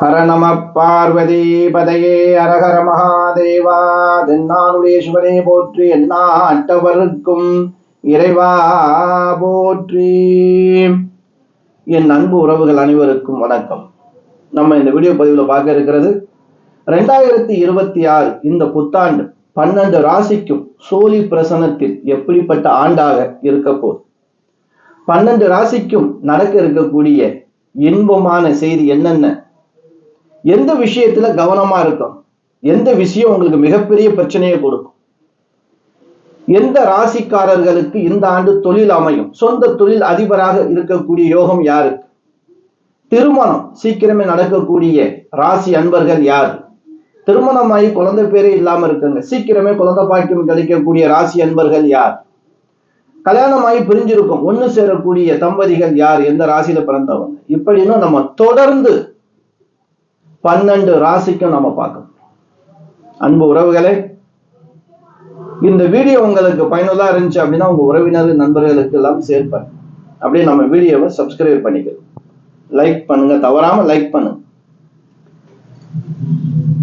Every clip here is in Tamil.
ஹர நம பார்வதி பதையே அரஹர மகாதேவா தென்னாளுடைய சிவனே போற்றி எல்லா அட்டவருக்கும் இறைவா போற்றி. என் அன்பு உறவுகள் அனைவருக்கும் வணக்கம். நம்ம இந்த வீடியோ பதிவில் பார்க்க இருக்கிறது ரெண்டாயிரத்தி இருபத்தி ஆறு இந்த புத்தாண்டு பன்னெண்டு ராசிக்கும் சோழி பிரசனத்தில் எப்படிப்பட்ட ஆண்டாக இருக்க போகுது? பன்னெண்டு ராசிக்கும் நடக்க இருக்கக்கூடிய இன்பமான செய்தி என்னென்ன? எந்த விஷயத்துல கவனமா இருக்கும் எந்த விஷயம் உங்களுக்கு மிகப்பெரிய பிரச்சனையை கொடுக்கும்? எந்த ராசிக்காரர்களுக்கு இந்த ஆண்டு தொழில் அமையும்? சொந்த தொழில் அதிபராக இருக்கக்கூடிய யோகம் யாருக்கு? திருமணம் சீக்கிரமே நடக்கக்கூடிய ராசி அன்பர்கள் யார்? திருமணமாகி குழந்தை பேரே இல்லாம இருக்குங்க. சீக்கிரமே குழந்தை பாக்கியம் கிடைக்கக்கூடிய ராசி அன்பர்கள் யார்? கல்யாணமாகி பிரிஞ்சிருக்கும். ஒன்னு சேரக்கூடிய தம்பதிகள் யார்? எந்த ராசியில பிறந்தவங்க? இப்படின்னு நம்ம தொடர்ந்து பன்னெண்டு ராசிக்கும் நம்ம பார்க்கணும் அன்பு உறவுகளே இந்த வீடியோ உங்களுக்கு பயனுள்ளா இருந்துச்சு அப்படின்னா உங்க உறவினர் நண்பர்களுக்கு எல்லாம் சேர்ப்பேன் அப்படியே நம்ம வீடியோவை சப்ஸ்கிரைப் பண்ணிக்கணும் லைக் பண்ணுங்க தவறாம லைக் பண்ணுங்க.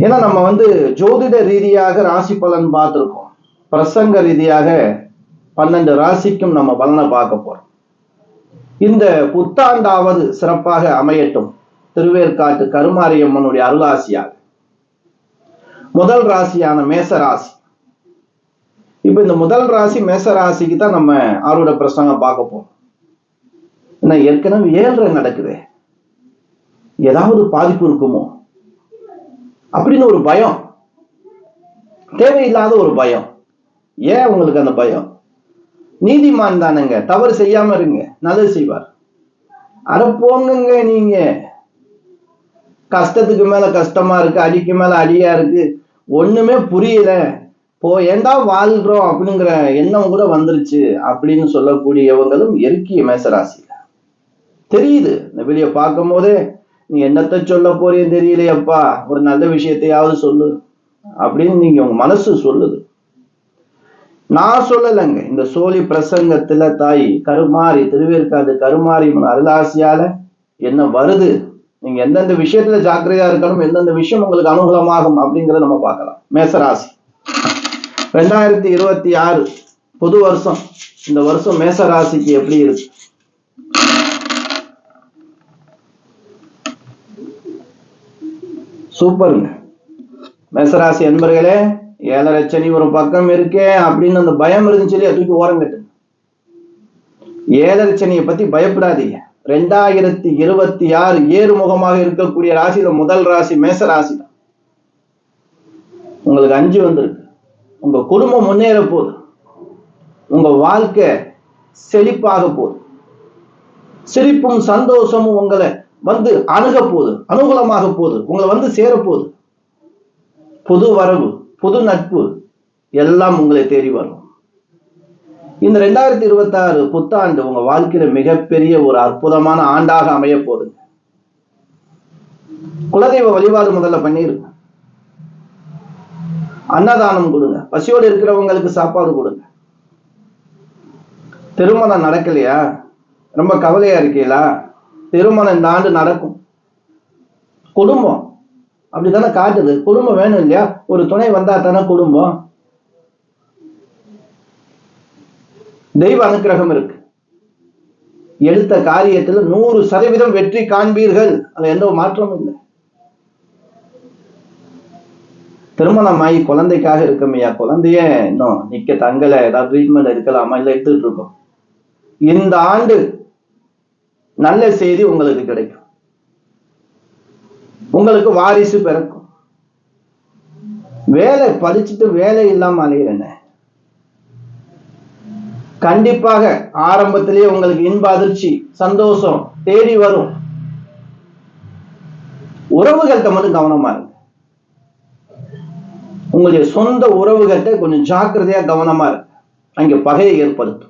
ஏன்னா நம்ம வந்து ஜோதிட ரீதியாக ராசி பலன் பார்த்துருக்கோம். பிரசங்க ரீதியாக பன்னெண்டு ராசிக்கும் நம்ம பலனை பார்க்க போறோம். இந்த புத்தாண்டாவது சிறப்பாக அமையட்டும். திருவேற்காட்டு கருமாரியம்மனுடைய அருளாசியாக. முதல் ராசியான மேச ராசி இப்ப இந்த முதல் ராசி மேச ராசிக்கு தான் நம்ம ஆரோட பிரசங்கம் பார்க்க போறோம். ஏன்னா ஏற்கனவே ஏழரை நடக்குது. ஏதாவது பாதிப்பு இருக்குமோ? அப்படின்னு ஒரு பயம். தேவையில்லாத ஒரு பயம். ஏன் உங்களுக்கு அந்த பயம்? நீதிமான் தானுங்க. தவறு செய்யாம இருங்க. நல்லது செய்வார். அட போங்க நீங்க. கஷ்டத்துக்கு மேல கஷ்டமா இருக்கு அடிக்கு மேல அடியா இருக்கு. ஒண்ணுமே புரியல. போ ஏண்டா வாழ்றோம் அப்படிங்கிற எண்ணம் கூட வந்துருச்சு அப்படின்னு சொல்லக்கூடியவங்களும் இறுக்கிய மேசராசியில. தெரியுது. இந்த வீடியோ பார்க்கும் போதே நீ என்னத்தை சொல்ல போறேன்னு தெரியலையப்பா. ஒரு நல்ல விஷயத்தையாவது சொல்லு அப்படின்னு நீங்க உங்க மனசு சொல்லுது. நான் சொல்லலைங்க. இந்த சோழி பிரசங்கத்துல தாய் கருமாறி திருவேற்காடு கருமாரி அருளாசியால என்ன வருது? நீங்க எந்தெந்த விஷயத்துல ஜாக்கிரதையா இருக்கணும் எந்தெந்த விஷயம் உங்களுக்கு அனுகூலமாகும் அப்படிங்கறத நம்ம பார்க்கலாம். மேசராசி. ரெண்டாயிரத்தி இருபத்தி ஆறு புது வருஷம். இந்த வருஷம் மேசராசிக்கு எப்படி இருக்கு? சூப்பருங்க. மேசராசி என்பர்களே ஏழரை சனி ஒரு பக்கம் இருக்கே அப்படின்னு அந்த பயம் இருந்துச்சு இல்லையா தூக்கி ஓரம் கட்டு ஏழரை சனியை பத்தி பயப்படாதீங்க. ரெண்டாயிரத்தி இருபத்தி ஆறு ஏறுமுகமாக இருக்கக்கூடிய ராசியில முதல் ராசி மேச ராசி தான் உங்களுக்கு அஞ்சு வந்திருக்கு. உங்க குடும்பம் முன்னேற போகுது. உங்க வாழ்க்கை செழிப்பாக போகுது. சிரிப்பும் சந்தோஷமும் உங்களை வந்து அணுக போகுது. அனுகூலமாக போகுது. உங்களை வந்து சேர போகுது. புது வரவு புது நட்பு எல்லாம் உங்களை தேடி வரும். இந்த ரெண்டாயிரத்தி இருபத்தி ஆறு புத்தாண்டு உங்க வாழ்க்கையில மிகப்பெரிய ஒரு அற்புதமான ஆண்டாக அமைய போகுது. குலதெய்வ வழிபாடு முதல்ல பண்ணிருங்க அன்னதானம் கொடுங்க. பசியோடு இருக்கிறவங்களுக்கு சாப்பாடு கொடுங்க. திருமணம் நடக்கலையா? ரொம்ப கவலையா இருக்கீங்களா? திருமணம் இந்த ஆண்டு நடக்கும். குடும்பம் அப்படித்தானே காட்டுது. குடும்பம் வேணும் இல்லையா? ஒரு துணை வந்தா தானே குடும்பம். தெய்வ அனுக்கிரகம் இருக்கு. எடுத்த காரியத்துல நூறு சதவீதம் வெற்றி காண்பீர்கள். அது எந்த மாற்றமும் இல்லை. திருமணம் ஆகி குழந்தைக்காக இருக்கமையா குழந்தைய இன்னும் நிக்க தங்கல ஏதாவது ட்ரீட்மெண்ட் எடுக்கலாமா? இல்ல எடுத்துட்டு இருக்கோம். இந்த ஆண்டு நல்ல செய்தி உங்களுக்கு கிடைக்கும். உங்களுக்கு வாரிசு பிறக்கும். வேலை படிச்சுட்டு வேலை இல்லாம அலையிறேன். கண்டிப்பாக ஆரம்பத்திலேயே உங்களுக்கு இன்ப அதிர்ச்சி சந்தோஷம் தேடி வரும். உறவுகள்கிட்ட மட்டும் கவனமா இருங்க. உங்களுடைய சொந்த உறவுகள்கிட்ட கொஞ்சம் ஜாக்கிரதையா கவனமா இருக்கு அங்க பகையை ஏற்படுத்தும்.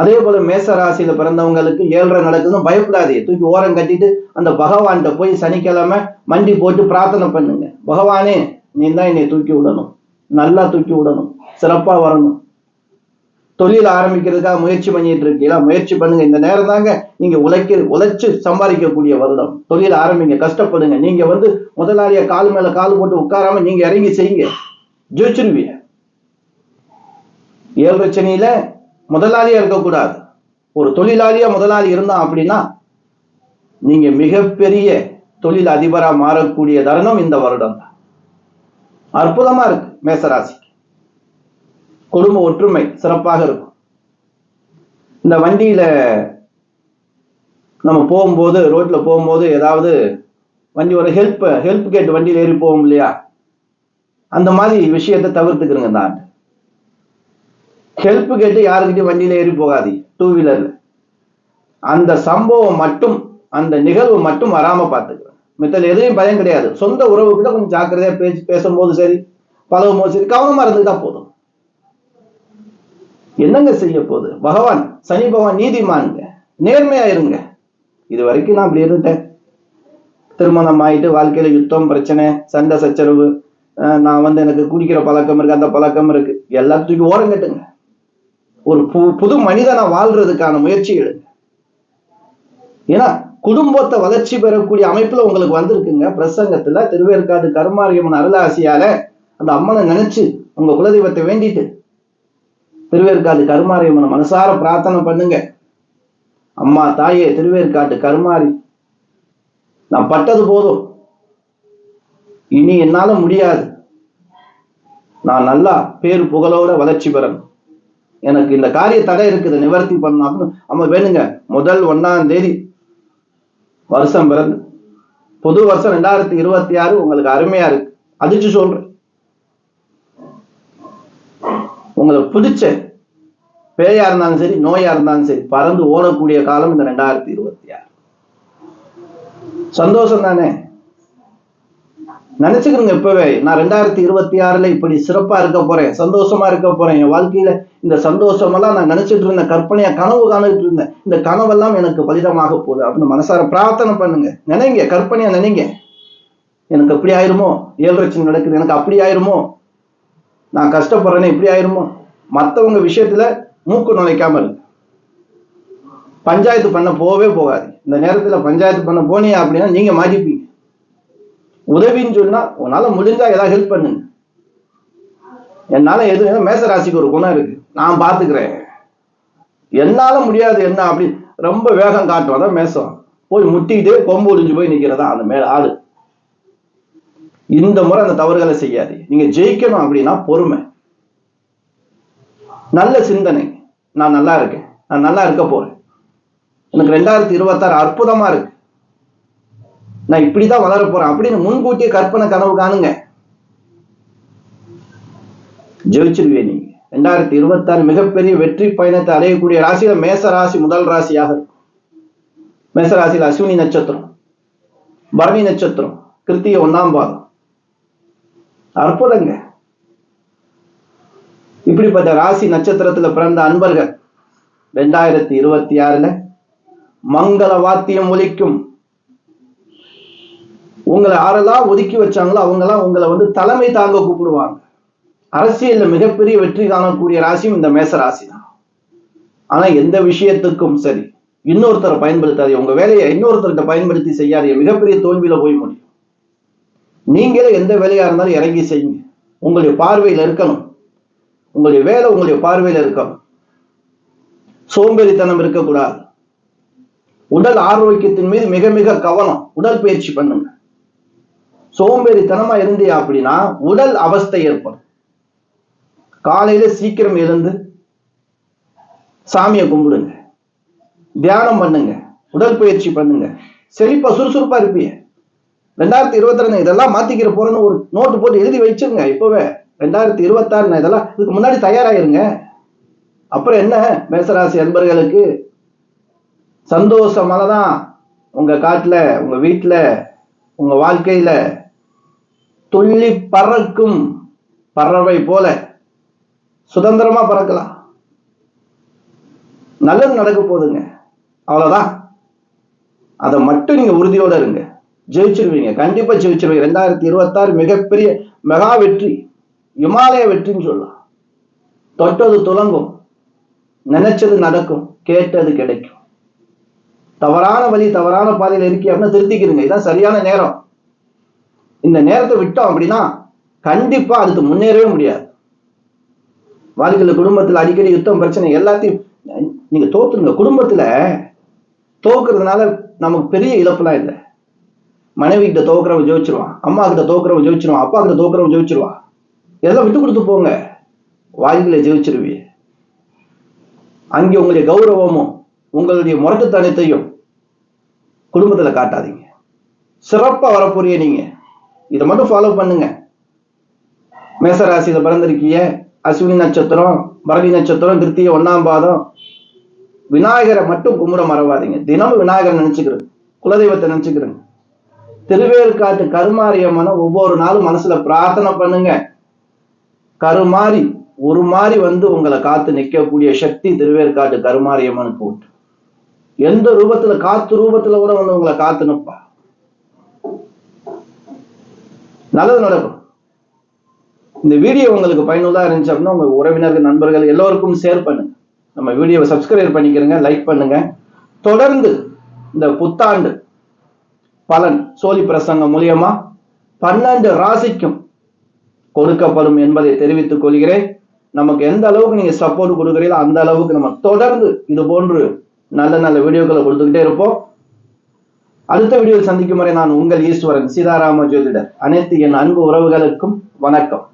அதே போல மேச ராசியில பிறந்தவங்களுக்கு ஏழரை நடக்குதுன்னு பயப்படாதே. தூக்கி ஓரம் கட்டிட்டு அந்த பகவான்கிட்ட போய் சனிக்கிழமை மண்டி போட்டு பிரார்த்தனை பண்ணுங்க. பகவானே நீ தான் என்னை தூக்கி விடணும். நல்லா தூக்கி விடணும். சிறப்பா வரணும். தொழில் ஆரம்பிக்கிறதுக்காக முயற்சி பண்ணிட்டு இருக்கீங்களா? முயற்சி பண்ணுங்க. இந்த நேரம் தாங்க நீங்க உழைக்க உழைச்சு சம்பாதிக்கக்கூடிய வருடம். தொழில் ஆரம்பிங்க. கஷ்டப்படுங்க. நீங்க வந்து முதலாளிய கால் மேல கால் போட்டு உட்காராம நீங்க இறங்கி செய்யுங்க. ஜெயிச்சிருவீங்க. ஏழு பிரச்சனையில முதலாளியா இருக்கக்கூடாது. ஒரு தொழிலாளியா முதலாளி இருந்தான் அப்படின்னா நீங்க மிகப்பெரிய தொழில் அதிபரா மாறக்கூடிய தருணம் இந்த வருடம் தான். அற்புதமா இருக்கு. மேசராசி. குடும்ப ஒற்றுமை சிறப்பாக இருக்கும். இந்த வண்டியில நம்ம போகும்போது ரோட்ல போகும்போது ஏதாவது வண்டி ஒரு ஹெல்ப் ஹெல்ப் கேட்டு வண்டியில் ஏறி போவோம் இல்லையா? அந்த மாதிரி விஷயத்தை தவிர்த்துக்கிறங்க இந்த ஆண்டு. ஹெல்ப் கேட்டு யாருக்கிட்டையும் வண்டியில ஏறி போகாதீங்க டூ வீலர்ல அந்த சம்பவம் மட்டும் அந்த நிகழ்வு மட்டும் வராம பார்த்துக்கிறேன். மித்தல் எதுவும் பயம் கிடையாது. சொந்த உறவு கூட கொஞ்சம் ஜாக்கிரதையா பேசி பேசும்போது சரி பழகும் போது சரி கவனமா இருந்துதான் போதும். என்னங்க செய்ய போகுது? பகவான் சனி பகவான் நீதிமானுங்க. நேர்மையா இருங்க இது வரைக்கும் நான் அப்படி இருந்துட்டேன். திருமணம் ஆயிட்டு வாழ்க்கையில யுத்தம் பிரச்சனை சண்டை சச்சரவு நான் வந்து எனக்கு குடிக்கிற பழக்கம் இருக்கு அந்த பழக்கம் இருக்கு. எல்லாத்துக்கும் ஓரம் கட்டுங்க ஒரு பு- புது மனிதனை வாழ்றதுக்கான முயற்சி எடுங்க. ஏன்னா குடும்பத்தை வளர்ச்சி பெறக்கூடிய அமைப்புல உங்களுக்கு வந்திருக்குங்க. பிரசங்கத்துல திருவேற்காடு கருமாரியம்மன் அருளாசியால அந்த அம்மனை நினைச்சு உங்க குலதெய்வத்தை வேண்டிட்டு திருவேற்காடு கருமாரியம்மனை மனசார பிரார்த்தனை பண்ணுங்க. அம்மா தாயே திருவேற்காட்டு கருமாரி நான் பட்டது போதும். இனி என்னால முடியாது. நான் நல்லா பேரு புகழோட வளர்ச்சி பெறணும். எனக்கு இந்த காரிய தடை இருக்குது நிவர்த்தி பண்ணணும். அப்படின்னு அம்மா வேணுங்க. முதல் ஒன்னாம் தேதி வருஷம் பிறந்து புது வருஷம் ரெண்டாயிரத்தி இருபத்தி ஆறு உங்களுக்கு அருமையா இருக்கு. அதிர்ச்சி சொல்றேன். உங்களுக்கு பிடிச்ச பேயா இருந்தாலும் சரி நோயா இருந்தாலும் சரி பறந்து ஓடக்கூடிய காலம் இந்த ரெண்டாயிரத்தி இருபத்தி ஆறு. சந்தோஷம் தானே? நினைச்சுக்கிறீங்க இப்பவே நான் ரெண்டாயிரத்தி இருபத்தி ஆறுல இப்படி சிறப்பா இருக்க போறேன் சந்தோஷமா இருக்க போறேன். என் வாழ்க்கையில இந்த சந்தோஷமெல்லாம் நான் நினைச்சிட்டு இருந்தேன் கற்பனையா கனவு காணிட்டு இருந்தேன். இந்த கனவெல்லாம் எனக்கு பலிதமாக போகுது. அப்படின்னு மனசார பிரார்த்தனை பண்ணுங்க. நினைங்க கற்பனையா நினைங்க. எனக்கு அப்படி ஆயிருமோ? ஏழு லட்சம் நடக்குது எனக்கு அப்படி ஆயிருமோ? நான் கஷ்டப்படுறேனே இப்படி ஆயிருமோ? மற்றவங்க விஷயத்துல மூக்கு நுழைக்காம இருக்கு பஞ்சாயத்து பண்ண போகவே போகாது. இந்த நேரத்துல பஞ்சாயத்து பண்ண போனீங்க அப்படின்னா நீங்க மாட்டிப்பீங்க. உதவின்னு சொன்னா உன்னால முடிஞ்சா ஏதாவது ஹெல்ப் பண்ணுங்க. என்னால எது மேச ராசிக்கு ஒரு குணம் இருக்கு. நான் பாத்துக்கிறேன். என்னால முடியாது என்ன அப்படி ரொம்ப வேகம் காட்டுவாதான் மேசம். போய் முட்டிக்கிட்டு கொம்பு ஒளிஞ்சு போய் நிக்கிறதா? அந்த மேல ஆளு. இந்த முறை அந்த தவறுகளை செய்யாது. நீங்க ஜெயிக்கணும் அப்படின்னா பொறுமை. நல்ல சிந்தனை. நான் நல்லா இருக்கேன். நான் நல்லா இருக்க போறேன். எனக்கு ரெண்டாயிரத்தி இருபத்தாறு அற்புதமா இருக்கு. நான் இப்படிதான் வளர போறேன். அப்படின்னு முன்கூட்டியே கற்பனை கனவு காணுங்க. ஜெயிச்சிருவே நீங்க. ரெண்டாயிரத்தி இருபத்தாறு மிகப்பெரிய வெற்றி பயணத்தை அடையக்கூடிய ராசியில மேச ராசி முதல் ராசியாக இருக்கும். மேச ராசியில் அஸ்வினி நட்சத்திரம். பரணி நட்சத்திரம். கிருத்திய ஒன்னாம் பாதம். அற்புதங்க. இப்படிப்பட்ட ராசி நட்சத்திரத்துல பிறந்த அன்பர்கள் ரெண்டாயிரத்தி இருபத்தி ஆறுல மங்கள வாத்தியம் ஒலிக்கும். உங்களை யாரெல்லாம் ஒதுக்கி வச்சாங்களோ அவங்கெல்லாம் உங்களை வந்து தலைமை தாங்க கூப்பிடுவாங்க. அரசியல்ல மிகப்பெரிய வெற்றி காணக்கூடிய ராசியும் இந்த மேச ராசி தான் ஆனா எந்த விஷயத்துக்கும் சரி இன்னொருத்தரை பயன்படுத்தாதே. உங்க வேலையை இன்னொருத்தர்கிட்ட பயன்படுத்தி செய்யாதே. மிகப்பெரிய தோல்வியில போய் முடியும். நீங்களே எந்த வேலையா இருந்தாலும் இறங்கி செய்யுங்க. உங்களுடைய பார்வையில இருக்கணும். உங்களுடைய வேலை உங்களுடைய பார்வையில இருக்கணும். சோம்பேறித்தனம் இருக்கக்கூடாது. உடல் ஆரோக்கியத்தின் மீது மிக மிக கவனம். உடல் பயிற்சி பண்ணுங்க. சோம்பேறித்தனமா இருந்தியா அப்படின்னா உடல் அவஸ்தை ஏற்படும். காலையில சீக்கிரம் எழுந்து சாமியை கும்பிடுங்க. தியானம் பண்ணுங்க. உடற்பயிற்சி பண்ணுங்க. செழிப்பா சுறுசுறுப்பா இருப்பீங்க. ரெண்டாயிரத்தி இருபத்தி ரெண்டு இதெல்லாம் மாத்திக்கிற போறேன்னு ஒரு நோட்டு போட்டு எழுதி வச்சிருங்க. இப்பவே ரெண்டாயிரத்தி இருபத்தாறு இதெல்லாம் இதுக்கு முன்னாடி தயாராயிருங்க. அப்புறம் என்ன மேசராசி அன்பர்களுக்கு? சந்தோஷமானதான் உங்க காட்டுல உங்க வீட்டுல உங்க வாழ்க்கையில துள்ளி பறக்கும் பறவை போல சுதந்திரமா பறக்கலாம். நல்லது நடக்க போகுதுங்க. அவ்வளவுதான். அதை மட்டும் நீங்க உறுதியோட இருங்க. ஜெயிச்சிருவீங்க. கண்டிப்பா ஜெயிச்சிருவீங்க. ரெண்டாயிரத்தி இருபத்தாறு மிகப்பெரிய மெகா வெற்றி. இமாலய வெற்றின்னு சொல்லலாம். தொட்டது துலங்கும். நினைச்சது நடக்கும். கேட்டது கிடைக்கும். தவறான வழி தவறான பாதையில் இருக்கி அப்படின்னு திருத்திக்கிறீங்க இதான் சரியான நேரம். இந்த நேரத்தை விட்டோம் அப்படின்னா கண்டிப்பா அதுக்கு முன்னேறவே முடியாது. வாழ்க்கையில் குடும்பத்தில் அடிக்கடி யுத்தம் பிரச்சனை எல்லாத்தையும் நீங்க தோத்துருங்க. குடும்பத்துல தோக்குறதுனால நமக்கு பெரிய இழப்புலாம் இல்லை. மனைவி கிட்ட தோக்குறவன் ஜெயிச்சிருவான். அம்மா கிட்ட தோக்குறவன் ஜெயிச்சிருவான். அப்பா கிட்ட தோக்குறவன் ஜெயிச்சிருவான். இதெல்லாம் விட்டு கொடுத்து போங்க. வாழ்க்கையில ஜெயிச்சிருவிய அங்கே உங்களுடைய கௌரவமும் உங்களுடைய முரட்டுத்தனத்தையும் குடும்பத்துல காட்டாதீங்க. சிறப்பா வரப்போறிய நீங்க. இதை மட்டும் ஃபாலோ பண்ணுங்க. மேசராசியில் பிறந்திருக்கிய அஸ்வினி நட்சத்திரம் பரணி நட்சத்திரம் திருத்திய ஒன்னாம் பாதம். விநாயகரை மட்டும் கும்பிட மறவாதீங்க. தினமும் விநாயகர் நினைச்சுக்கிறது குலதெய்வத்தை நினச்சிக்கிறேங்க திருவேற்காட்டு கருமாரியம்மனை ஒவ்வொரு நாளும் மனசுல பிரார்த்தனை பண்ணுங்க. கருமாறி ஒரு மாதிரி வந்து உங்களை காத்து நிற்கக்கூடிய சக்தி திருவேற்காட்டு கருமாரியம்மனுக்கு உண்டு. எந்த ரூபத்துல காத்து ரூபத்துல கூட வந்து உங்களை காத்து நிற்பா நல்லது நடக்கும். இந்த வீடியோ உங்களுக்கு பயனுள்ளதா இருந்துச்சு அப்படின்னா உங்க உறவினர்கள் நண்பர்கள் எல்லோருக்கும் ஷேர் பண்ணுங்க. நம்ம வீடியோவை சப்ஸ்கிரைப் பண்ணிக்கிறங்க லைக் பண்ணுங்க. தொடர்ந்து இந்த புத்தாண்டு பலன் சோழி பிரசங்கம் மூலியமா பன்னெண்டு ராசிக்கும் கொடுக்கப்படும் என்பதை தெரிவித்துக் கொள்கிறேன். நமக்கு எந்த அளவுக்கு நீங்க சப்போர்ட் கொடுக்குறீங்களோ அந்த அளவுக்கு நம்ம தொடர்ந்து இது போன்று நல்ல நல்ல வீடியோக்களை கொடுத்துக்கிட்டே இருப்போம். அடுத்த வீடியோவில் சந்திக்கும் வரை நான் உங்கள் ஈஸ்வரன் சீதாராம ஜோதிடர். அனைத்து என் அன்பு உறவுகளுக்கும் வணக்கம்.